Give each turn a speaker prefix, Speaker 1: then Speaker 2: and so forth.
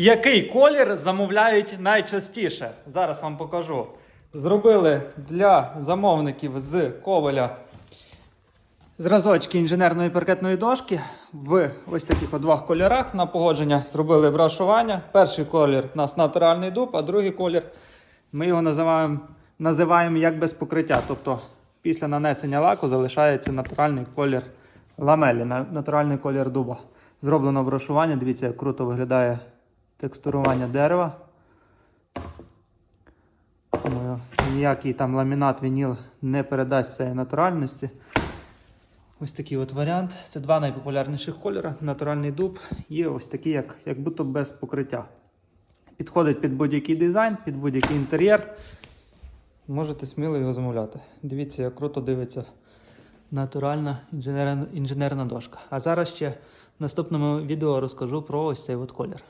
Speaker 1: Який колір замовляють найчастіше? Зараз вам покажу. Зробили для замовників з коваля зразочки інженерної паркетної дошки в ось таких двох кольорах. На погодження зробили брашування. Перший колір у нас натуральний дуб, а другий колір ми його називаємо, називаємо як без покриття. Тобто після нанесення лаку залишається натуральний колір ламелі, натуральний колір дуба. Зроблено брашування. Дивіться, як круто виглядає текстурування дерева. Ніякий там ламінат, вініл не передасть цієї натуральності. Ось такий от варіант. Це два найпопулярніших кольори. Натуральний дуб і ось такий, як, як будто без покриття. Підходить під будь-який дизайн, під будь-який інтер'єр. Можете сміло його замовляти. Дивіться, як круто дивиться натуральна інженерна, інженерна дошка. А зараз ще в наступному відео розкажу про ось цей от колір.